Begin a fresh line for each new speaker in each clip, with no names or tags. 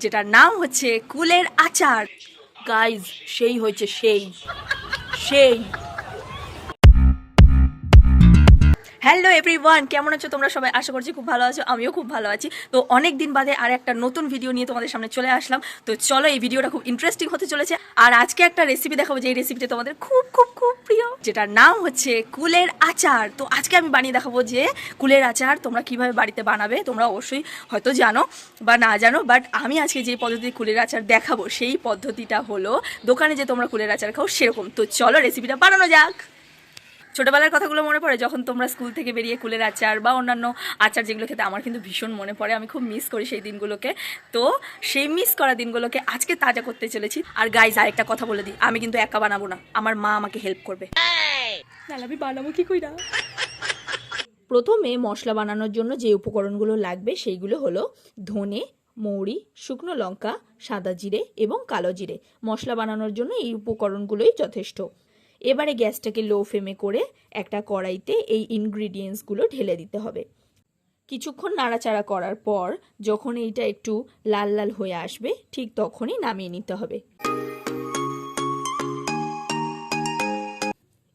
যেটার নাম হচ্ছে কুলের আচার। গাইজ সেই হয়েছে সেই। সেই। হ্যালো এভরিওয়ান কেমন আছো? তোমরা সবাই আশা করছি খুব ভালো আছো, আমিও খুব ভালো আছি। তো অনেক দিন বাদে আর একটা নতুন ভিডিও নিয়ে তোমাদের সামনে চলে আসলাম। তো চলো এই ভিডিওটা খুব ইন্টারেস্টিং হতে চলেছে। আর আজকে একটা রেসিপি দেখাবো যে রেসিপিটা তোমাদের খুব খুব খুব প্রিয়, যেটার নাম হচ্ছে কুলের আচার। তো আজকে আমি বানিয়ে দেখাবো যে কুলের আচার তোমরা কীভাবে বাড়িতে বানাবে, তোমরা অবশ্যই হয়তো জানো বা না জানো বাট আমি আজকে যে পদ্ধতি কুলের আচার দেখাবো, সেই পদ্ধতিটা হলো দোকানে যে তোমরা কুলের আচার খাও সেরকম। তো চলো রেসিপিটা বানানো যাক। ছোটবেলার কথাগুলো মনে পড়ে? যখন তোমরা স্কুল থেকে বেরিয়ে কুলের আচার বা অন্যান্য আচার যেগুলো খেতে আমার কিন্তু ভীষণ মনে পড়ে। আমি খুব মিস করি সেই দিনগুলোকে। তো সেই মিস করা দিনগুলোকে আজকে তাজা করতে চলেছি। আর গাইজ আরেকটা কথা বলে দিই। আমি কিন্তু একা বানাবো না। আমার মা আমাকে হেল্প করবে। আমি বানাবো কি কইরা? প্রথমে মশলা বানানোর জন্য যে উপকরণগুলো লাগবে সেইগুলো হলো ধনে মৌরি শুকনো লঙ্কা সাদা জিরে এবং কালো জিরে। মশলা বানানোর জন্য এই উপকরণগুলোই যথেষ্ট। এবারে গ্যাসটাকে লো ফ্লেমে করে একটা কড়াইতে এই ইনগ্রিডিয়েন্টসগুলো ঢেলে দিতে হবে। কিছুক্ষণ নাড়াচাড়া করার পর যখন এইটা একটু লাল লাল হয়ে আসবে, ঠিক তখনই নামিয়ে নিতে হবে।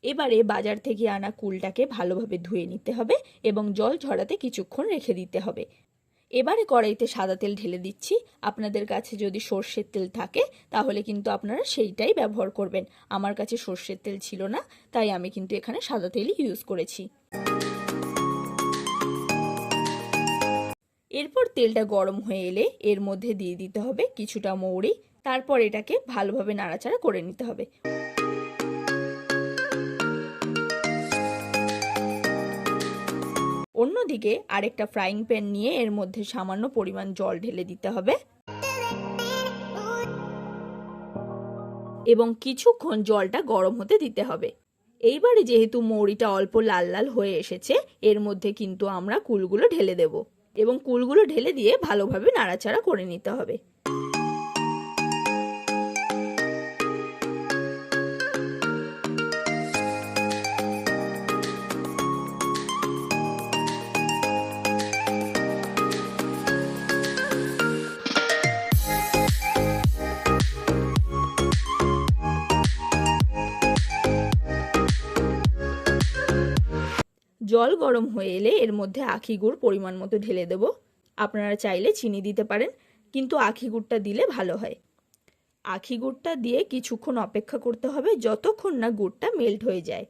এবারে বাজার থেকে আনা কুলটাকে ভালোভাবে ধুয়ে নিতে হবে এবং জল ঝরাতে কিছুক্ষণ রেখে দিতে হবে। এবারে কড়াইতে সাদা তেল ঢেলে দিচ্ছি। আপনাদের কাছে যদি সর্ষের তেল থাকে, তাহলে কিন্তু আপনারা সেইটাই ব্যবহার করবেন। আমার কাছে সর্ষের তেল ছিল না, তাই আমি কিন্তু এখানে সাদা তেলই ইউজ করেছি। এরপর তেলটা গরম হয়ে এলে এর মধ্যে দিয়ে দিতে হবে কিছুটা মৌরি। তারপর এটাকে ভালোভাবে নাড়াচাড়া করে নিতে হবে। অন্যদিকে আরেকটা ফ্রাইং প্যান নিয়ে এর মধ্যে সামান্য পরিমাণ জল ঢেলে দিতে হবে। এবং কিছুক্ষণ জলটা গরম হতে দিতে হবে। এইবারে যেহেতু মৌরিটা অল্প লাল লাল হয়ে এসেছে, এর মধ্যে কিন্তু আমরা কুলগুলো ঢেলে দেব। এবং কুলগুলো ঢেলে দিয়ে ভালোভাবে নাড়াচাড়া করে নিতে হবে। জল গরম হয়ে এলে এর মধ্যে আখি গুড় পরিমাণ মতো ঢেলে দেব। আপনারা চাইলে চিনি দিতে পারেন, কিন্তু আখি গুড়টা দিলে ভালো হয়। আখি গুড়টা দিয়ে কিছুক্ষণ অপেক্ষা করতে হবে, যতক্ষণ না গুড়টা মেল্ট হয়ে যায়।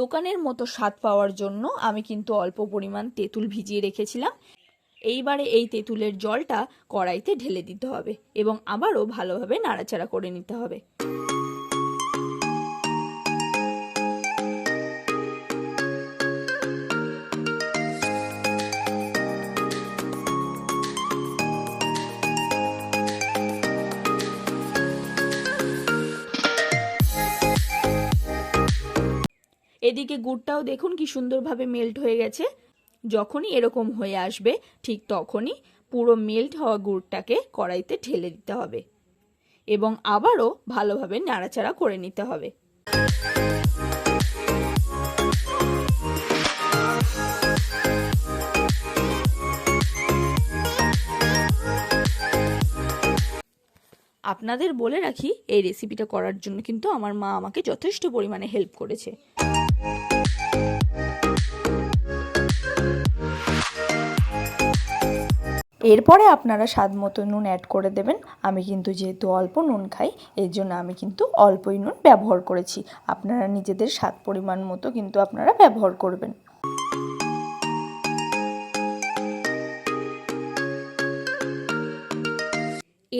দোকানের মতো স্বাদ পাওয়ার জন্য আমি কিন্তু অল্প পরিমাণ তেঁতুল ভিজিয়ে রেখেছিলাম। এইবারে এই তেঁতুলের জলটা কড়াইতে ঢেলে দিতে হবে এবং আবারও ভালোভাবে নাড়াচাড়া করে নিতে হবে। এদিকে গুড়টাও দেখুন কি সুন্দরভাবে মেল্ট হয়ে গেছে। যখনই এরকম হয়ে আসবে, ঠিক তখনই পুরো মেল্ট হওয়া গুড়টাকে কড়াইতে ঢেলে দিতে হবে এবং আবারও ভালোভাবে নাড়াচাড়া করে নিতে হবে। আপনাদের বলে রাখি, এই রেসিপিটা করার জন্য কিন্তু আমার মা আমাকে যথেষ্ট পরিমাণে হেল্প করেছে। এরপরে আপনারা স্বাদ মতো নুন অ্যাড করে দেবেন। আমি কিন্তু যেহেতু অল্প নুন খাই, এর জন্য আমি কিন্তু অল্পই নুন ব্যবহার করেছি। আপনারা নিজেদের স্বাদ পরিমাণ মতো কিন্তু আপনারা ব্যবহার করবেন।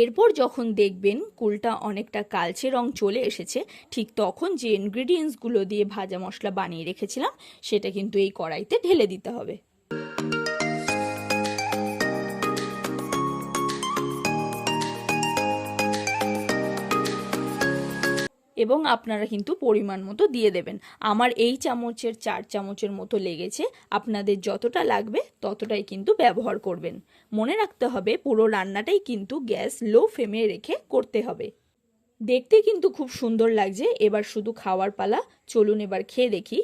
এরপর যখন দেখবেন কুলটা অনেকটা কালচে রং চলে এসেছে, ঠিক তখন যে ইনগ্রিডিয়েন্টসগুলো দিয়ে ভাজা মশলা বানিয়ে রেখেছিলাম, সেটা কিন্তু এই কড়াইতে ঢেলে দিতে হবে। এবং আপনারা কিন্তু পরিমাণ মতো দিয়ে দেবেন। আমার এই চামচের চার চামচের মতো লেগেছে, আপনাদের যতটা লাগবে ততটাই কিন্তু ব্যবহার করবেন। মনে রাখতে হবে, পুরো রান্নাটাই কিন্তু গ্যাস লো ফ্লেমে রেখে করতে হবে। দেখতে কিন্তু খুব সুন্দর লাগছে, এবার শুধু খাওয়ার পালা, চলুন এবার খেয়ে দেখি।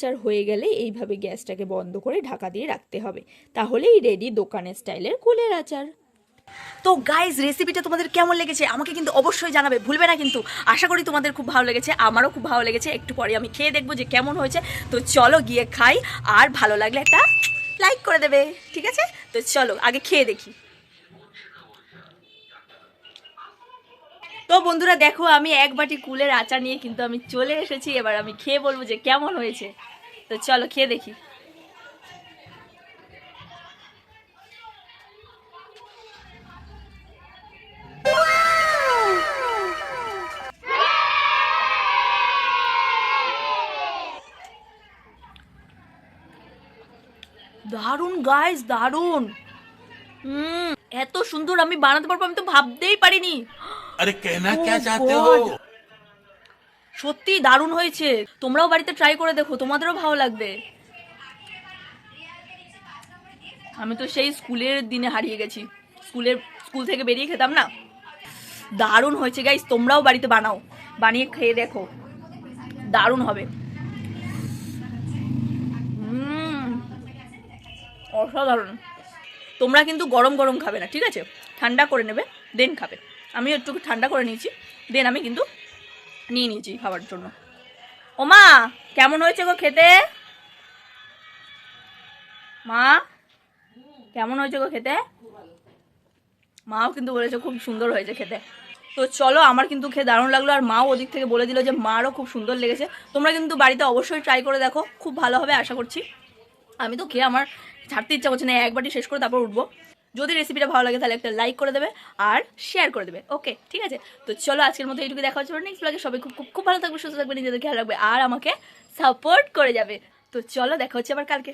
আচার হয়ে গেলে এইভাবে গ্যাসটাকে বন্ধ করে ঢাকা দিয়ে রাখতে হবে। তাহলেই রেডি দোকানের স্টাইলের কুলের আচার। তো গাইজ রেসিপিটা তোমাদের কেমন লেগেছে আমাকে কিন্তু অবশ্যই জানাবে, ভুলবে না কিন্তু। আশা করি তোমাদের খুব ভালো লেগেছে, আমারও খুব ভালো লেগেছে। একটু পরে আমি খেয়ে দেখব যে কেমন হয়েছে। তো চলো গিয়ে খাই, আর ভালো লাগলে একটা লাইক করে দেবে, ঠিক আছে? তো চলো, আগে খেয়ে দেখি। তো বন্ধুরা দেখো, আমি এক বাটি কুলের আচার নিয়ে কিন্তু আমি চলে এসেছি। এবার আমি খেয়ে বলব যে কেমন হয়েছে। তো চলো খেয়ে দেখি। দারুণ গাইস দারুণ এত সুন্দর আমি বানাতে পারব আমি তো ভাবতেই পারিনি।
আরে কেনা
oh
কে
চাতে
হো?
সত্যি দারুণ হয়েছে। তোমরাও বাড়িতে ট্রাই করে দেখো, তোমাদেরও ভালো লাগবে। আমি তো সেই স্কুলের দিনে হারিয়ে গেছি। স্কুলের, স্কুল থেকে বেরিয়ে খেতাম না? দারুণ হয়েছে গাইস তোমরাও বাড়িতে বানাও। বানিয়ে খেয়ে দেখো। দারুণ হবে। অসাধারণ। তোমরা কিন্তু গরম গরম খাবে না, ঠিক আছে? ঠান্ডা করে নেবে দেন খাবে। আমি একটু ঠান্ডা করে নিয়েছি দেন আমি কিন্তু নিয়ে নিয়েছি খাবার জন্য। ওমা, কেমন হয়েছে গো খেতে? মা, কেমন হয়েছে গো খেতে? মাও কিন্তু বলেছে খুব সুন্দর হয়েছে খেতে। তো চলো, আমার কিন্তু খেয়ে দারুণ লাগল আর মাও ওদিক থেকে বলে দিল যে মারও খুব সুন্দর লেগেছে। তোমরা কিন্তু বাড়িতে অবশ্যই ট্রাই করে দেখো, খুব ভালো হবে আশা করছি। আমি তো খেয়ে আমার ছাড়তে ইচ্ছা করছে না একবারটি শেষ করে তারপর উঠবো। যদি রেসিপিটা ভালো লাগে তাহলে একটা লাইক করে দেবে আর শেয়ার করে দেবে। ওকে ঠিক আছে? তো চলো আজকের মতো এইটুকু দেখা হচ্ছে নেক্সট ব্লগে সবাই খুব খুব খুব ভালো থাকবে, সুস্থ থাকবে, নিজেদের খেয়াল রাখবে, আর আমাকে সাপোর্ট করে যাবে। তো চলো দেখা হচ্ছে আবার কালকে।